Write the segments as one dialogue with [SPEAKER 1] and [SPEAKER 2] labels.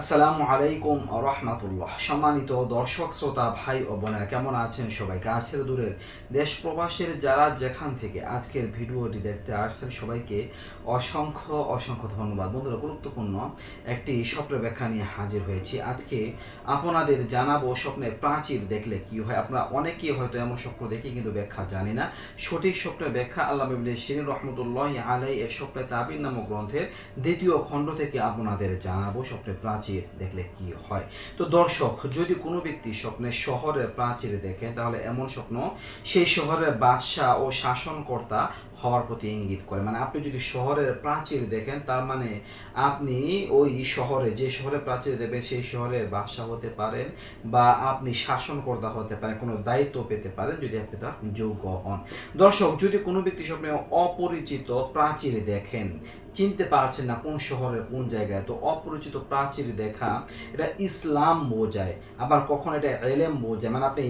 [SPEAKER 1] আসসালামু আলাইকুম রহমাতুল্লাহ। সম্মানিত দর্শক, শ্রোতা, ভাই ও বোনেরা, কেমন আছেন সবাই? কাছের দূরের দেশ প্রবাসের যারা যেখান থেকে আজকের ভিডিওটি দেখতে আসছেন, সবাইকে অসংখ্য অসংখ্য ধন্যবাদ। বন্ধুরা, গুরুত্বপূর্ণ একটি স্বপ্নের ব্যাখ্যা নিয়ে হাজির হয়েছি। আজকে আপনাদের জানাব স্বপ্নে প্রাচীর দেখলে কি হয়। আপনারা অনেকেই হয়তো এমন স্বপ্ন দেখে কিন্তু ব্যাখ্যা জানি না। সঠিক স্বপ্নের ব্যাখ্যা আল্লাহ শিরিন রহমতুল্লাহ আলাই এর স্বপ্নে তাবির নামক গ্রন্থের দ্বিতীয় খণ্ড থেকে আপনাদের জানাব স্বপ্নে প্রাচীর। দেখলে কি হয়? তো দর্শক, যদি কোনো ব্যক্তি স্বপ্নে শহরের প্রাচীর দেখে, তাহলে এমন স্বপ্ন, সেই শহরের বাদশাহ ও শাসনকর্তা হওয়ার প্রতি ইঙ্গিত করে। মানে আপনি যদি শহরের প্রাচীর দেখেন, তার মানে আপনি ওই শহরে, যে শহরে প্রাচীর দেবেন সেই শহরের বাদশাহ হতে পারেন বা আপনি শাসনকর্তা হতে পারেন, কোনো দায়িত্ব পেতে পারেন যদি আপনি তার যোগ্য হন। দর্শক, যদি কোনো ব্যক্তি স্বপ্নে অপরিচিত প্রাচীর দেখেন, চিনতে পারছেন না কোন শহরে কোন জায়গায়, তো অপরিচিত প্রাচীর দেখা, এটা ইসলাম বোঝায়। আবার কখন এটা এলেম বোঝায়? মানে আপনি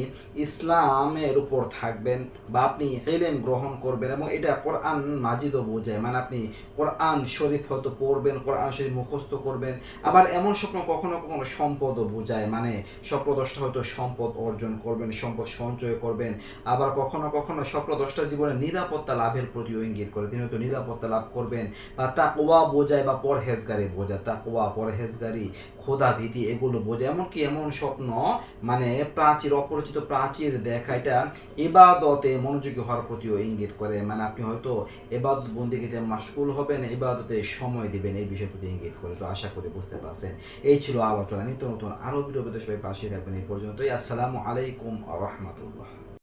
[SPEAKER 1] ইসলামের উপর থাকবেন বা আপনি এলেম গ্রহণ করবেন এবং এটা কোরআন মাজিদও বোঝায়। মানে আপনি কোরআন শরীফ হয়তো পড়বেন, কোরআন শরীফ মুখস্থ করবেন, আবার এমন স্বপ্ন কখনো কখনো সম্পদও বোঝায়। মানে স্বপ্নদশটা হয়তো সম্পদ অর্জন করবেন, সম্পদ সঞ্চয় করবেন, আবার কখনো কখনো স্বপ্নদশটা জীবনে নিরাপত্তা লাভের প্রতিও ইঙ্গিত করে। তিনি হয়তো নিরাপত্তা লাভ করবেন বা তাকওয়া বোঝায় বা পরহেজগারি বোঝায়। তাকওয়া, পরহেজগারি খোদা ভীতি এগুলো বোঝায়। এমনকি এমন স্বপ্ন মানে প্রাচীর, অপরিচিত প্রাচীর দেখা, এটা ইবাদতে মনোযোগী হওয়ার প্রতিও ইঙ্গিত করে। মানে আপনি হয়তো এবাদত বন্দিগিতে মাসকুল হবেন, এবাদতে সময় দিবেন এই বিষয় প্রতি ইঙ্গিত করে। তো আশা করি বুঝতে পারছেন। এই ছিল আলোচনা। নিত্য নতুন আরও বিরোধী সবাই পাশে থাকবেন। এই পর্যন্তই। আসসালামু আলাইকুম রহমতুল্লাহ।